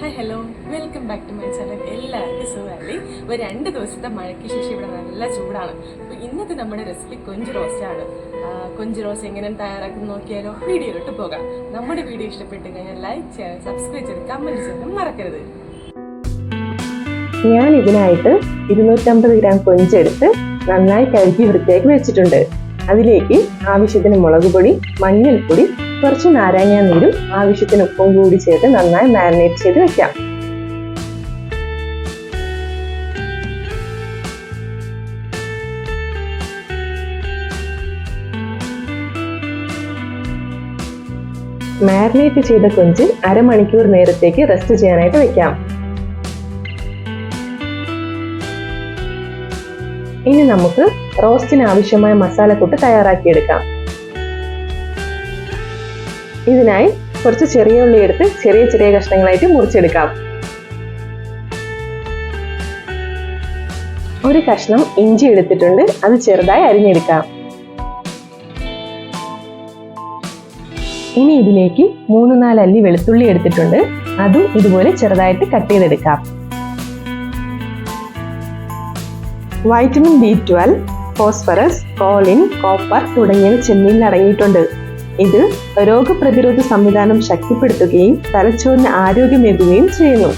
Hi hello welcome back to my channel എല്ലാവർക്കും സുഖമല്ലേ? ഇപ്പോൾ രണ്ട് ദിവസത്തെ മഴയ്ക്ക് ശേഷം ഇവിടെ നല്ല ചൂടാണ്. അപ്പോൾ ഇന്നത്തെ നമ്മുടെ റെസിപ്പി കൊഞ്ച് റോസ്റ്റാണ് കൊഞ്ച് റോസ് എങ്ങനെ തയ്യാറാക്കുന്നു നോക്കിയാലോ? വീഡിയോയിലോട്ട് പോകാം. നമ്മുടെ വീഡിയോ ഇഷ്ടപ്പെട്ട് കഴിഞ്ഞാൽ ലൈക്ക് ചെയ്യാൻ സബ്സ്ക്രൈബ് ചെയ്ത് കമന്റ് ചെയ്യാനും മറക്കരുത്. ഞാൻ ഇതിനായിട്ട് ഇരുന്നൂറ്റമ്പത് ഗ്രാം കൊഞ്ചെടുത്ത് നന്നായി കഴുകി വൃത്തിയാക്കി വെച്ചിട്ടുണ്ട്. അതിലേക്ക് ആവശ്യത്തിന് മുളക് പൊടി മഞ്ഞൾപ്പൊടി കുറച്ച് നാരങ്ങ നീരും ആവശ്യത്തിന് ഉപ്പും കൂടി ചേർത്ത് നന്നായി മാരിനേറ്റ് ചെയ്ത് വെക്കാം. മാരിനേറ്റ് ചെയ്ത കൊഞ്ച് അരമണിക്കൂർ നേരത്തേക്ക് റെസ്റ്റ് ചെയ്യാനായിട്ട് വെക്കാം. ഇനി നമുക്ക് റോസ്റ്റിന് ആവശ്യമായ മസാലക്കൂട്ട് തയ്യാറാക്കിയെടുക്കാം. ഇതിനായി കുറച്ച് ചെറിയ ഉള്ളി എടുത്ത് ചെറിയ ചെറിയ കഷ്ണങ്ങളായിട്ട് മുറിച്ചെടുക്കാം. ഒരു കഷ്ണം ഇഞ്ചി എടുത്തിട്ടുണ്ട് അത് ചെറുതായി അരിഞ്ഞെടുക്കാം. ഇനി ഇതിലേക്ക് മൂന്ന് നാല് അല്ലി വെളുത്തുള്ളി എടുത്തിട്ടുണ്ട് അതും ഇതുപോലെ ചെറുതായിട്ട് കട്ട് ചെയ്തെടുക്കാം. Vitamin B twelve phosphorus choline copper തുടങ്ങിയവ ചെമ്മീനിൽ അടങ്ങിയിട്ടുണ്ട്. ഇത് രോഗപ്രതിരോധ സംവിധാനം ശക്തിപ്പെടുത്തുകയും തലച്ചോറിന് ആരോഗ്യമേകുകയും ചെയ്യുന്നു.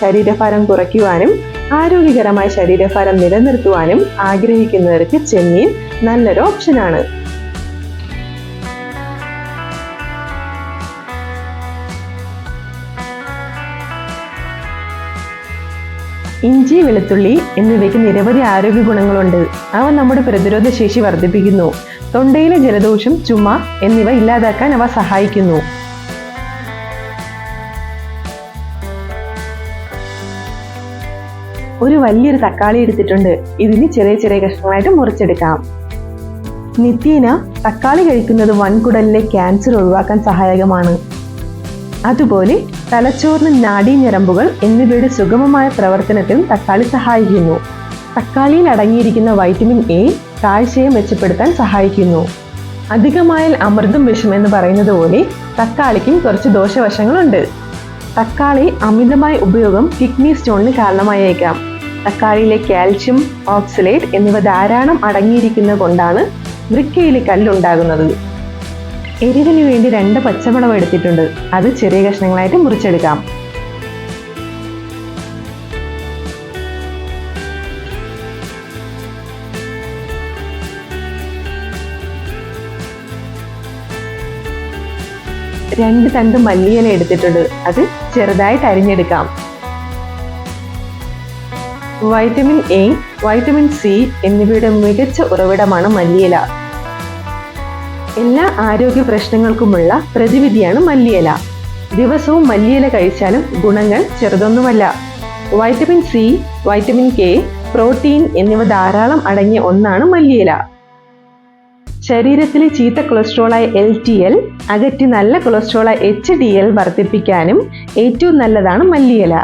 ശരീരഭാരം കുറയ്ക്കുവാനും ആരോഗ്യകരമായ ശരീരഭാരം നിലനിർത്തുവാനും ആഗ്രഹിക്കുന്നവർക്ക് ചെമ്മീൻ നല്ലൊരു ഓപ്ഷനാണ്. ഇഞ്ചി വെളുത്തുള്ളി എന്നിവയ്ക്ക് നിരവധി ആരോഗ്യ ഗുണങ്ങളുണ്ട് അവ നമ്മുടെ പ്രതിരോധ ശേഷി വർദ്ധിപ്പിക്കുന്നു. തൊണ്ടയിലെ ജലദോഷം ചുമ എന്നിവ ഇല്ലാതാക്കാൻ അവ സഹായിക്കുന്നു. ഒരു വലിയൊരു തക്കാളി എടുത്തിട്ടുണ്ട്. ഇതിന് ചെറിയ ചെറിയ കഷ്ണങ്ങളായിട്ട് മുറിച്ചെടുക്കാം. നിത്യേന തക്കാളി കഴിക്കുന്നത് വൻകുടലിലെ ക്യാൻസർ ഒഴിവാക്കാൻ സഹായകമാണ്. അതുപോലെ തലച്ചോറിന് നാഡീഞരമ്പുകൾ എന്നിവയുടെ സുഗമമായ പ്രവർത്തനത്തിനും തക്കാളി സഹായിക്കുന്നു. തക്കാളിയിൽ അടങ്ങിയിരിക്കുന്ന വൈറ്റമിൻ എ കാഴ്ചയെ മെച്ചപ്പെടുത്താൻ സഹായിക്കുന്നു. അധികമായാൽ അമൃതും വിഷമെന്ന് പറയുന്നത് പോലെ തക്കാളിക്കും കുറച്ച് ദോഷവശങ്ങളുണ്ട്. തക്കാളി അമിതമായ ഉപയോഗം കിഡ്നി സ്റ്റോണിന് കാരണമായേക്കാം. തക്കാളിയിലെ കാൽഷ്യം ഓക്സലേറ്റ് എന്നിവ ധാരാളം അടങ്ങിയിരിക്കുന്നത് കൊണ്ടാണ് വൃക്കയിലെ കല്ലുണ്ടാകുന്നത്. എരിവിന് വേണ്ടി രണ്ട് പച്ചമുളക് എടുത്തിട്ടുണ്ട്. അത് ചെറിയ കഷ്ണങ്ങളായിട്ട് മുറിച്ചെടുക്കാം. രണ്ട് തണ്ട് മല്ലിയില എടുത്തിട്ടുണ്ട്. അത് ചെറുതായിട്ട് അരിഞ്ഞെടുക്കാം. വൈറ്റമിൻ എ വൈറ്റമിൻ സി എന്നിവയുടെ മികച്ച ഉറവിടമാണ് മല്ലിയില. എല്ലാ ആരോഗ്യ പ്രശ്നങ്ങൾക്കുമുള്ള പ്രതിവിധിയാണ് മല്ലിയില. ദിവസവും മല്ലിയില കഴിച്ചാലും ഗുണങ്ങൾ ചെറുതൊന്നുമല്ല. Vitamin C vitamin K protein എന്നിവ ധാരാളം അടങ്ങിയ ഒന്നാണ് മല്ലിയില. ശരീരത്തിലെ ചീത്ത കൊളസ്ട്രോളായ എൽ ടി എൽ അകറ്റി നല്ല കൊളസ്ട്രോളായ എച്ച് ഡി എൽ വർദ്ധിപ്പിക്കാനും ഏറ്റവും നല്ലതാണ് മല്ലിയില.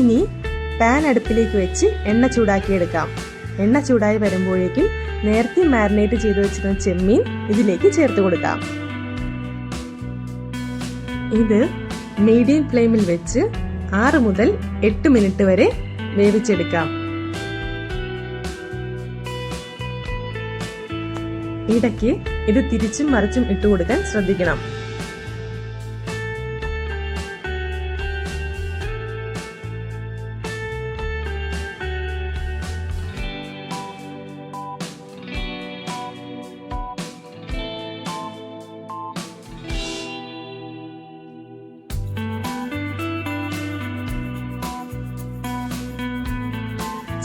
ഇനി പാൻ അടുപ്പിലേക്ക് വെച്ച് എണ്ണ ചൂടാക്കിയെടുക്കാം. എണ്ണ ചൂടായി വരുമ്പോഴേക്കും നേരത്തെ മാരിനേറ്റ് ചെയ്ത് വെച്ചിരുന്ന ചെമ്മീൻ ഇതിലേക്ക് ചേർത്ത് കൊടുക്കാം. ഇത് മീഡിയം ഫ്ലെയിമിൽ വെച്ച് ആറ് മുതൽ എട്ട് മിനിറ്റ് വരെ വേവിച്ചെടുക്കാം. ഇടയ്ക്ക് ഇത് തിരിച്ചും മറിച്ചും ഇട്ടുകൊടുക്കാൻ ശ്രദ്ധിക്കണം.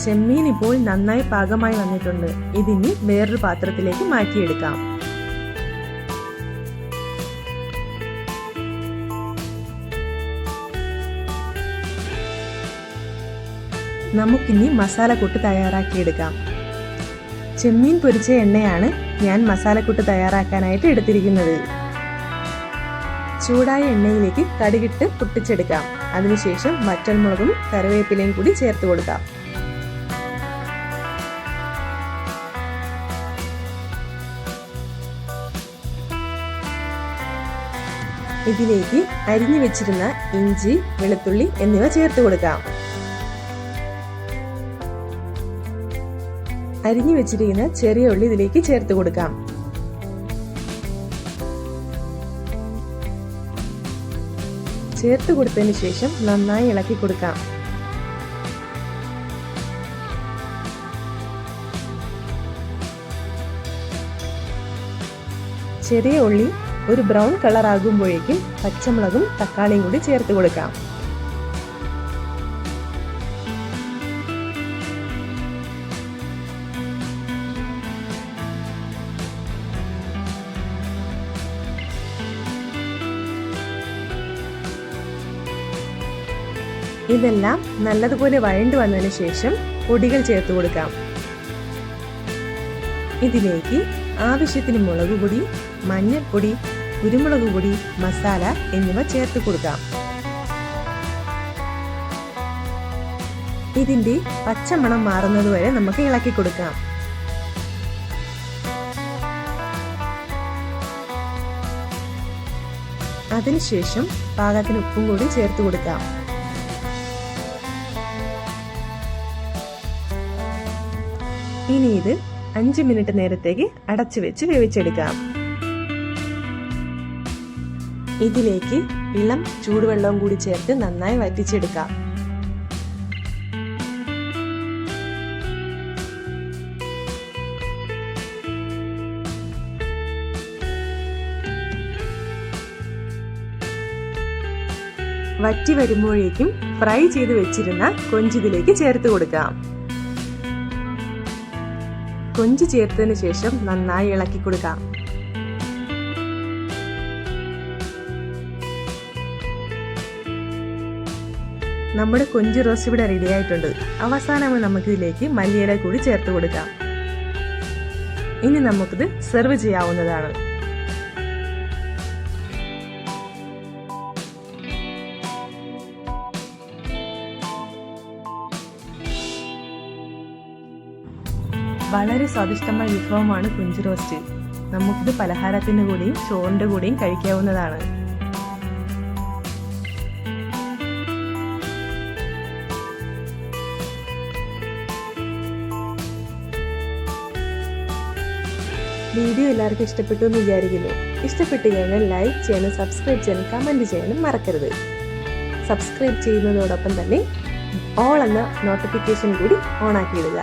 ചെമ്മീൻ ഇപ്പോൾ നന്നായി പാകമായി വന്നിട്ടുണ്ട്. ഇതിനി വേറൊരു പാത്രത്തിലേക്ക് മാറ്റിയെടുക്കാം. നമുക്കിനി മസാലക്കൂട്ട് തയ്യാറാക്കിയെടുക്കാം. ചെമ്മീൻ പൊരിച്ച എണ്ണയാണ് ഞാൻ മസാലക്കൂട്ട് തയ്യാറാക്കാനായിട്ട് എടുത്തിരിക്കുന്നത്. ചൂടായ എണ്ണയിലേക്ക് കടുകിട്ട് പൊട്ടിച്ചെടുക്കാം. അതിനുശേഷം വറ്റൽമുളകും കറിവേപ്പിലയും കൂടി ചേർത്ത് കൊടുക്കാം. ഇതിലേക്ക് അരിഞ്ഞു വെച്ചിരുന്ന ഇഞ്ചി വെളുത്തുള്ളി എന്നിവ ചേർത്ത് കൊടുക്കാം. അരിഞ്ഞു വെച്ചിരിക്കുന്ന ചെറിയ ഉള്ളി ഇതിലേക്ക് ചേർത്ത് കൊടുക്കാം. ചേർത്ത് കൊടുത്തതിന് ശേഷം നന്നായി ഇളക്കി കൊടുക്കാം. ചെറിയ ഉള്ളി ഒരു ബ്രൗൺ കളർ ആകുമ്പോഴേക്കും പച്ചമുളകും തക്കാളിയും കൂടി ചേർത്ത് കൊടുക്കാം. ഇതെല്ലാം നല്ലതുപോലെ വഴണ്ടു വന്നതിന് ശേഷം പൊടികൾ ചേർത്ത് കൊടുക്കാം. ഇതിലേക്ക് ആവശ്യത്തിന് മുളക് പൊടി മഞ്ഞൾപ്പൊടി കുരുമുളക് പൊടി മസാല എന്നിവ ചേർത്ത് കൊടുക്കാം. ഇതിന്റെ പച്ചമണം മാറുന്നത് വരെ നമുക്ക് ഇളക്കി കൊടുക്കാം. അതിനുശേഷം പാകത്തിന് ഉപ്പും കൂടി ചേർത്ത് കൊടുക്കാം. ഇനി ഇത് അഞ്ച് മിനിറ്റ് നേരത്തേക്ക് അടച്ചു വെച്ച് വേവിച്ചെടുക്കാം. ഇതിലേക്ക് ഇളം ചൂടുവെള്ളവും കൂടി ചേർത്ത് നന്നായി വറ്റിച്ചെടുക്കാം. വറ്റി വരുമ്പോഴേക്കും ഫ്രൈ ചെയ്ത് വെച്ചിരുന്ന കൊഞ്ചിതിലേക്ക് ചേർത്ത് കൊടുക്കാം. കൊഞ്ച് ചേർത്തതിന് ശേഷം നന്നായി ഇളക്കി കൊടുക്കാം. നമ്മുടെ കൊഞ്ച് റോസ്റ്റ് ഇവിടെ റെഡി ആയിട്ടുണ്ട്. അവസാനമായി നമുക്കിതിലേക്ക് മല്ലിയില കൂടി ചേർത്ത് കൊടുക്കാം. ഇനി നമുക്കിത് സെർവ് ചെയ്യാവുന്നതാണ്. വളരെ സ്വാദിഷ്ടമായ വിഭവമാണ് കുഞ്ചു റോസ്റ്റ്. നമുക്കിത് പലഹാരത്തിന് കൂടിയും ചോറിന്റെ കൂടെയും കഴിക്കാവുന്നതാണ്. വീഡിയോ എല്ലാവർക്കും ഇഷ്ടപ്പെട്ടു എന്ന് വിചാരിക്കുന്നു. ഇഷ്ടപ്പെട്ടു കഴിഞ്ഞാൽ ലൈക്ക് ചെയ്യാനും സബ്സ്ക്രൈബ് ചെയ്യാനും കമന്റ് ചെയ്യാനും മറക്കരുത്. സബ്സ്ക്രൈബ് ചെയ്യുന്നതോടൊപ്പം തന്നെ ഓൾ എന്ന നോട്ടിഫിക്കേഷൻ കൂടി ഓൺ ആക്കിയിടുക